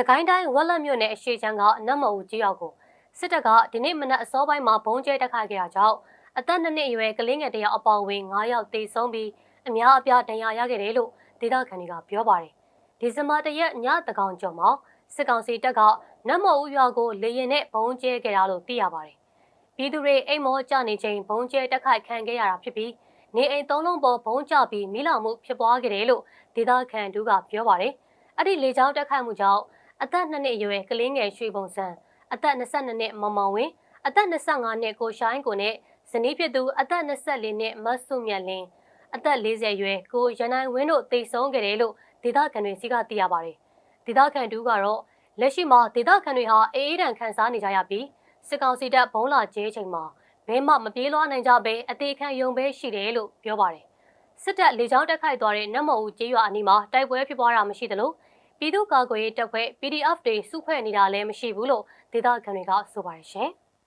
စကိုင်းတိုင်းဝက်လက်မြို့နယ်အရှိချမ်းကနတ်မအူကြီးရောက်ကိုစစ်တပ်ကဒီနေ့မနက်အစောပိုင်းမှာဘုံကျဲတက်ခတ်ခဲ့တာကြောင့်အသက်နှစ်နှစ်အရွယ်ကလေးငယ်တစ်ယောက်အပေါင်ဝင်9ယောက်သေဆုံးပြီးအများအပြားဒဏ်ရာရခဲ့တယ်လို့ဒေသခံတွေကပြောပါတယ်။ဒီဇင်ဘာတရက်ညတကောင်ကျော်မှာစစ်ကောင်စီတပ်ကနတ်မအူရွာကိုလေရင်နဲ့ဘုံကျဲခဲ့တာလို့သိရပါတယ်။ပြည်သူတွေအိမ်မောကြနေချိန်ဘုံကျဲတက်ခတ်ခံခဲ့ရတာဖြစ်ပြီးနေအိမ်သုံးလုံးပေါ်ဘုံကျပြီးမိလောင်မှုဖြစ်ပွားခဲ့တယ်လို့ဒေသခံတို့ကပြောပါတယ်။အဲ့ဒီလေကြောင်းတက်ခတ်မှုကြောင့် အသက်2နှစ်အရွယ်ကလေးငယ်ရွှေပုံစံအသက်22နှစ်မမောင်ဝင်းအသက်25နှစ်ကိုရှိုင်းကိုနဲ့ဇနီးဖြစ်သူအသက်24နှစ်မဆုမြတ်လင်းအသက်40ရွယ်ကိုရနိုင်ဝင်းတို့တိတ်ဆုံးခဲ့တယ်လို့ဒေသခံတွေစီကသိရပါတယ်။ဒေသခံတူကတော့လက်ရှိမှာဒေသခံတွေဟာအေးအေးတန်ခန်းစားနေကြရပြီးစစ်ကောင်စီတပ်ဘုံလာကျဲချိန်မှာဘဲမှမပြေးလွှားနိုင်ကြဘဲအသေးခံယုံပဲရှိတယ်လို့ပြောပါတယ်။စစ်တပ်လေကြောင်းတက်ခိုက်သွားတဲ့နတ်မော်ဦးကျေးရွာအနီးမှာတိုက်ပွဲဖြစ်ပွားတာမရှိသလို ပြည်သူ့ကာကွယ်ရေးတပ်ဖွဲ့ PDF တွေစုဖွဲ့နေတာလည်းမရှိဘူးလို့ဒေသခံတွေကဆိုပါတယ်ရှင်။